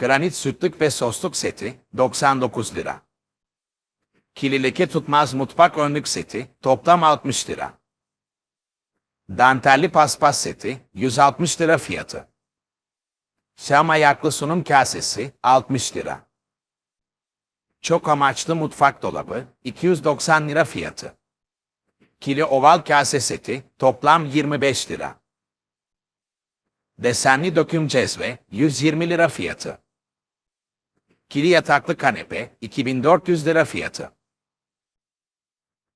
Granit sütlük ve sosluk seti 99 lira. Kili leke tutmaz mutfak önlük seti toplam 60 lira. Dantelli paspas seti 160 lira fiyatı. Şam ayaklı sunum kasesi 60 lira. Çok amaçlı mutfak dolabı 290 lira fiyatı. Kili oval kase seti toplam 25 lira. Desenli döküm cezve 120 lira fiyatı. Kili yataklı kanepe 2400 lira fiyatı.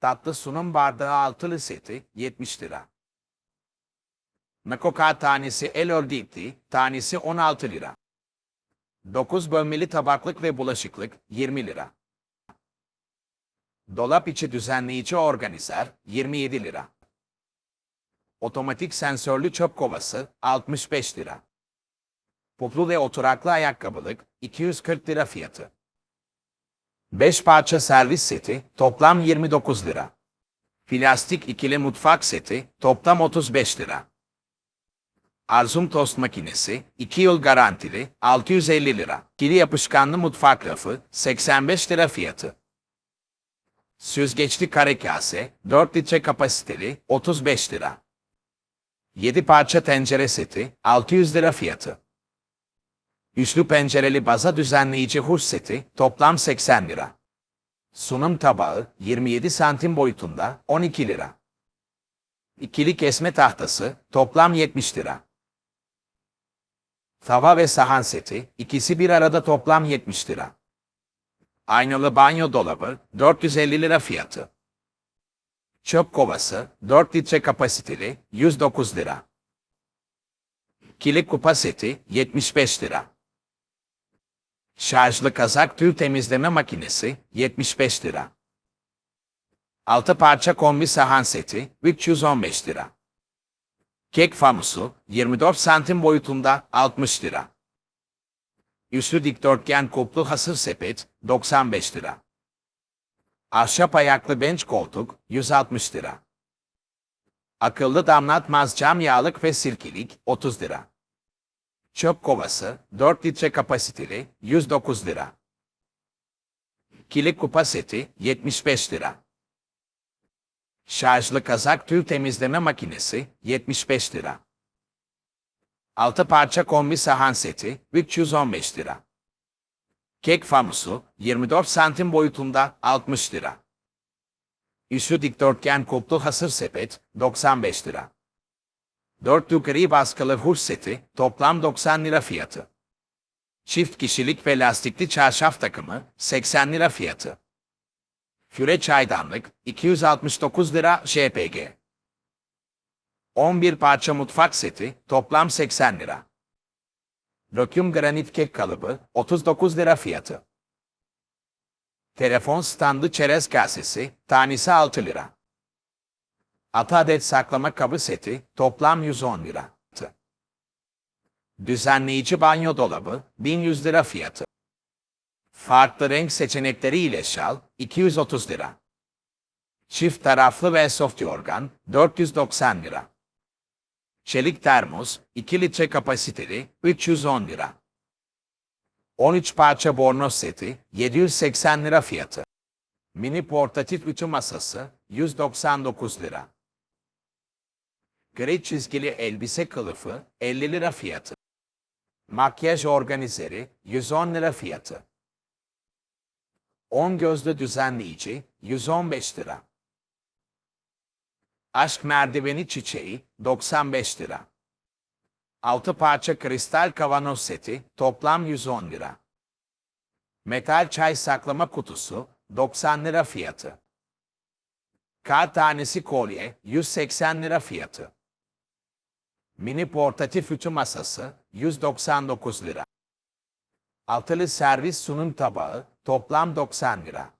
Tatlı sunum bardağı altılı seti 70 lira. Nakoka tanesi el ördikli tanesi 16 lira. 9 bölmeli tabaklık ve bulaşıklık 20 lira. Dolap içi düzenleyici organizer 27 lira. Otomatik sensörlü çöp kovası 65 lira. Poplu ve oturaklı ayakkabılık 240 lira fiyatı. 5 parça servis seti toplam 29 lira. Plastik ikili mutfak seti toplam 35 lira. Arzum tost makinesi 2 yıl garantili 650 lira. Kili yapışkanlı mutfak rafı 85 lira fiyatı. Süzgeçli kare kase 4 litre kapasiteli 35 lira. 7 parça tencere seti 600 lira fiyatı. Üçlü pencereli baza düzenleyici huş seti toplam 80 lira. Sunum tabağı 27 santim boyutunda 12 lira. İkili kesme tahtası toplam 70 lira. Tava ve sahan seti ikisi bir arada toplam 70 lira. Aynalı banyo dolabı 450 lira fiyatı. Çöp kovası 4 litre kapasiteli 109 lira. Kilit kupa seti 75 lira. Şarjlı kazak tüy temizleme makinesi 75 lira. 6 parça kombi sahan seti 315 lira. Kek famusu 24 santim boyutunda 60 lira. Üstü dikdörtgen kuplu hasır sepet 95 lira. Ahşap ayaklı bench koltuk 160 lira. Akıllı damlatmaz cam yağlık ve sirkelik 30 lira. Çöp kovası 4 litre kapasiteli 109 lira. Kilik kupa seti 75 lira. Şarjlı kazak tüy temizleme makinesi 75 lira. 6 parça kombi sahan seti 315 lira. Kek famusu 24 santim boyutunda 60 lira. Üstü dikdörtgen kuplu hasır sepet 95 lira. 4 yukarı baskılı huş toplam 90 lira fiyatı. Çift kişilik ve lastikli çarşaf takımı 80 lira fiyatı. Füre çaydanlık 269 lira JPG. 11 parça mutfak seti toplam 80 lira. Döküm granit kek kalıbı 39 lira fiyatı. Telefon standı çerez kasesi tanesi 6 lira. 6 adet saklama kabı seti toplam 110 lira. Düzenleyici banyo dolabı 1100 lira fiyatı. Farklı renk seçenekleri ile şal 230 lira. Çift taraflı ve soft yorgan 490 lira. Çelik termos 2 litre kapasiteli 310 lira. 13 parça bornoz seti 780 lira fiyatı. Mini portatif ütü masası 199 lira. Gri çizgili elbise kılıfı 50 lira fiyatı. Makyaj organizeri 110 lira fiyatı. 10 gözlü düzenleyici 115 lira. Aşk merdiveni çiçeği 95 lira. 6 parça kristal kavanoz seti toplam 110 lira. Metal çay saklama kutusu 90 lira fiyatı. Kar tanesi kolye 180 lira fiyatı. Mini portatif ütü masası 199 lira. Altılı servis sunum tabağı toplam 90 lira.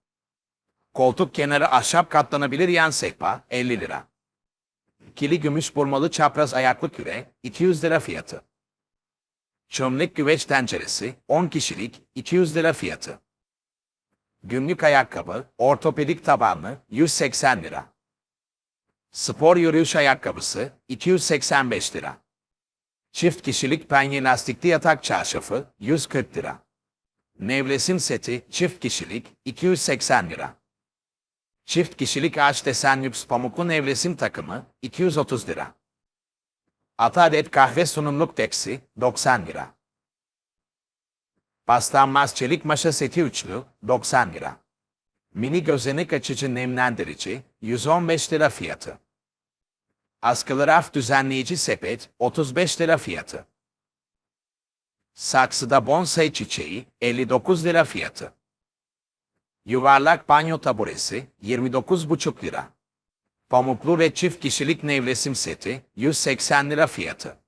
Koltuk kenarı ahşap katlanabilir yan sehpa 50 lira. Kili gümüş burmalı çapraz ayaklı küre 200 lira fiyatı. Çömlek güveç tenceresi 10 kişilik 200 lira fiyatı. Günlük ayakkabı ortopedik tabanlı 180 lira. Spor yürüyüş ayakkabısı 285 lira. Çift kişilik penye lastikli yatak çarşafı 140 lira. Nevresim seti çift kişilik 280 lira. Çift kişilik ağaç desen lüks pamuklu nevresim takımı 230 lira. 6 adet kahve sunumluk tepsi 90 lira. Paslanmaz çelik maşa seti üçlü 90 lira. Mini gözenek açıcı nemlendirici 115 lira fiyatı. Askılı raf düzenleyici sepet 35 lira fiyatı. Saksıda bonsai çiçeği 59 lira fiyatı. Yuvarlak banyo taburesi 29,5 lira. Pamuklu ve çift kişilik nevresim seti 180 lira fiyatı.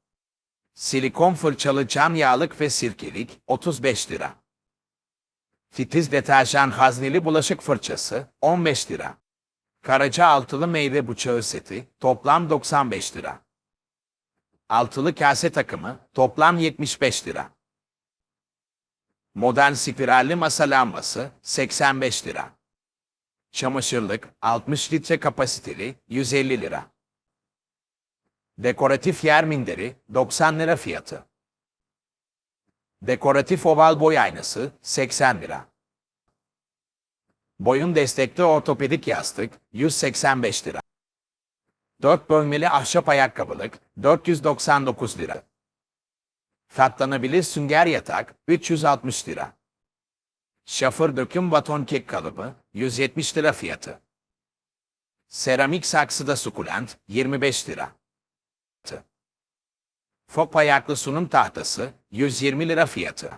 Silikon fırçalı cam yağlık ve sirkelik 35 lira. Titiz deterjan hazneli bulaşık fırçası 15 lira. Karaca altılı meyve bıçağı seti toplam 95 lira. Altılı kase takımı toplam 75 lira. Modern spiralli masa lambası 85 lira. Çamaşırlık 60 litre kapasiteli 150 lira. Dekoratif yer minderi 90 lira fiyatı. Dekoratif oval boy aynası 80 lira. Boyun destekli ortopedik yastık 185 lira. 4 bölmeli ahşap ayakkabılık 499 lira. Katlanabilir sünger yatak 360 lira. Şafır döküm baton kek kalıbı 170 lira fiyatı. Seramik saksıda sukulent 25 lira. Fok ayaklı sunum tahtası 120 lira fiyatı.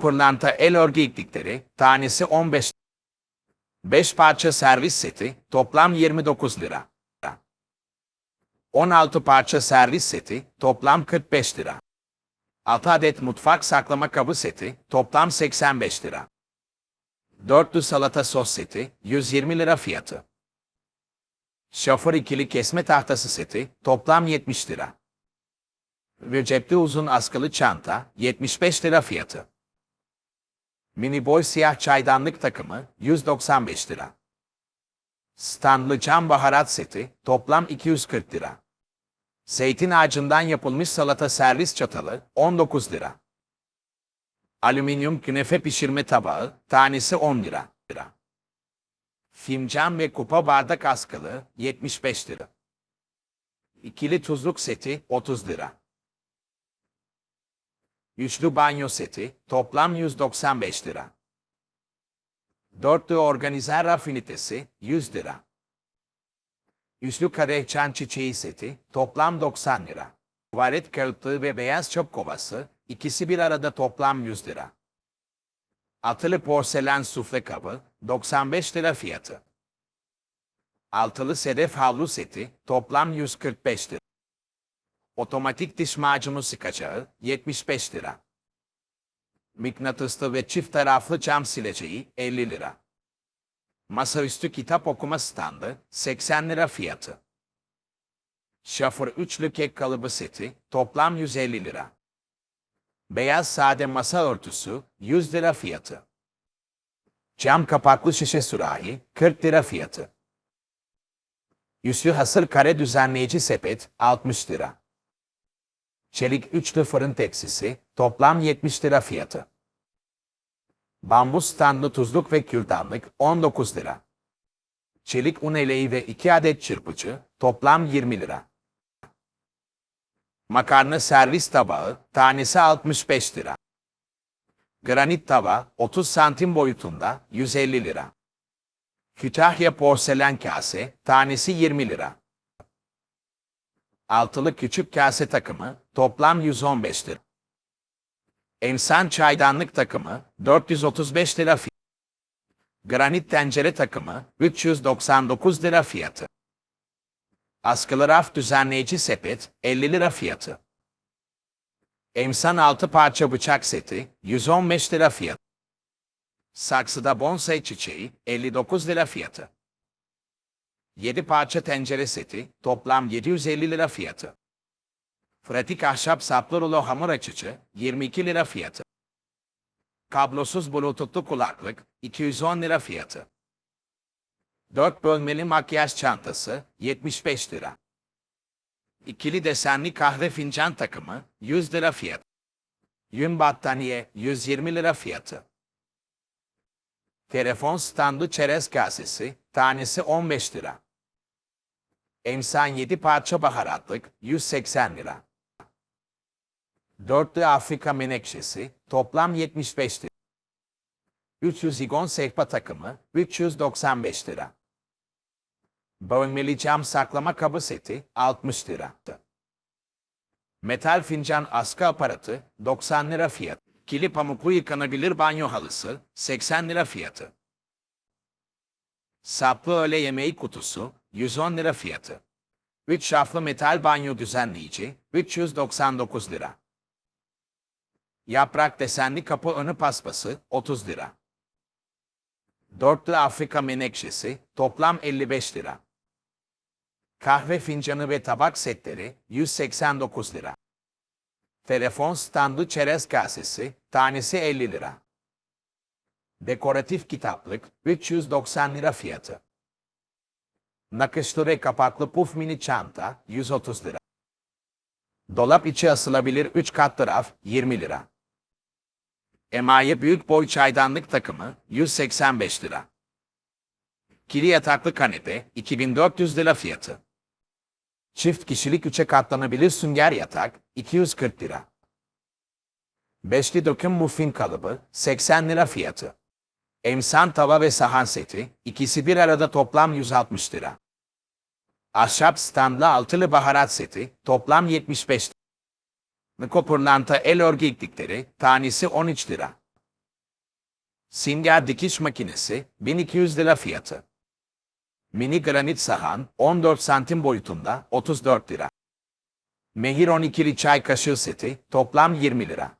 Pırlanta el örgü iplikleri tanesi 15 5 parça servis seti toplam 29 lira. 16 parça servis seti toplam 45 lira. 6 adet mutfak saklama kabı seti toplam 85 lira. Dörtlü salata sos seti 120 lira fiyatı. Şoför ikili kesme tahtası seti toplam 70 lira. Ve uzun askılı çanta 75 lira fiyatı. Mini boy siyah çaydanlık takımı 195 lira. Standlı cam baharat seti toplam 240 lira. Zeytin ağacından yapılmış salata servis çatalı 19 lira. Alüminyum künefe pişirme tabağı tanesi 10 lira. lira. Fincan ve kupa bardak askılı 75 lira. İkili tuzluk seti 30 lira. Üçlü banyo seti toplam 195 lira. Dörtlü organizer rafinitesi 100 lira. Üçlü kadeh çan çiçeği seti toplam 90 lira. Tuvalet kağıtlığı ve beyaz çöp kovası ikisi bir arada toplam 100 lira. Atılı porselen sufle kabı 95 lira fiyatı. Altılı sedef havlu seti toplam 145 lira. Otomatik diş macunu sıkacağı 75 lira. Mıknatıslı ve çift taraflı cam sileceği 50 lira. Masaüstü kitap okuma standı 80 lira fiyatı. Şafır üçlü kek kalıbı seti toplam 150 lira. Beyaz sade masa örtüsü 100 lira fiyatı. Cam kapaklı şişe sürahi 40 lira fiyatı. Yüzlü hasır kare düzenleyici sepet 60 lira. Çelik üçlü fırın tepsisi toplam 70 lira fiyatı. Bambu standlı tuzluk ve kürdanlık 19 lira. Çelik un eleği ve 2 adet çırpıcı toplam 20 lira. Makarna servis tabağı tanesi 65 lira. Granit tava 30 santim boyutunda 150 lira. Kütahya porselen kase tanesi 20 lira. Altılı küçük kase takımı toplam 115 lira. Emsan çaydanlık takımı 435 lira fiyatı. Granit tencere takımı 399 lira fiyatı. Askılı raf düzenleyici sepet 50 lira fiyatı. Emsan altı parça bıçak seti 115 lira fiyatı. Saksıda bonsai çiçeği 59 lira fiyatı. 7 parça tencere seti toplam 750 lira fiyatı. Pratik ahşap saplı rulo hamur açıcı 22 lira fiyatı. Kablosuz bluetoothlu kulaklık 210 lira fiyatı. 4 bölmeli makyaj çantası 75 lira. ikili desenli kahve fincan takımı 100 lira fiyat. Yün battaniye 120 lira fiyatı. Telefon standı çerez kasesi tanesi 15 lira. Emsan 7 parça baharatlık 180 lira. Dörtlü Afrika menekşesi toplam 75 lira. 300 igon sehpa takımı 395 lira. Bölmeli cam saklama kabı seti 60 lira. Metal fincan askı aparatı 90 lira fiyat. Kili pamuklu yıkanabilir banyo halısı 80 lira fiyatı. Saplı öğle yemeği kutusu 110 lira fiyatı. 3 şaflı metal banyo düzenleyici 399 lira. Yaprak desenli kapı önü paspası 30 lira. Dörtlü Afrika menekşesi toplam 55 lira. Kahve fincanı ve tabak setleri 189 lira. Telefon standı çerez kasesi tanesi 50 lira. Dekoratif kitaplık 390 lira fiyatı. Nakışlı ve kapaklı puf mini çanta 130 lira. Dolap içi asılabilir 3 katlı raf 20 lira. Emaye büyük boy çaydanlık takımı 185 lira. Kili yataklı kanepe 2400 lira fiyatı. Çift kişilik üçe katlanabilir sünger yatak 240 lira. Beşli döküm muffin kalıbı 80 lira fiyatı. Emsan tava ve sahan seti ikisi bir arada toplam 160 lira. Ahşap standlı altılı baharat seti toplam 75 lira. Mikropırlanta el örgü iplikleri tanesi 13 lira. Singer dikiş makinesi 1200 lira fiyatı. Mini granit sahan 14 santim boyutunda 34 lira. Mehir 12'li çay kaşığı seti toplam 20 lira.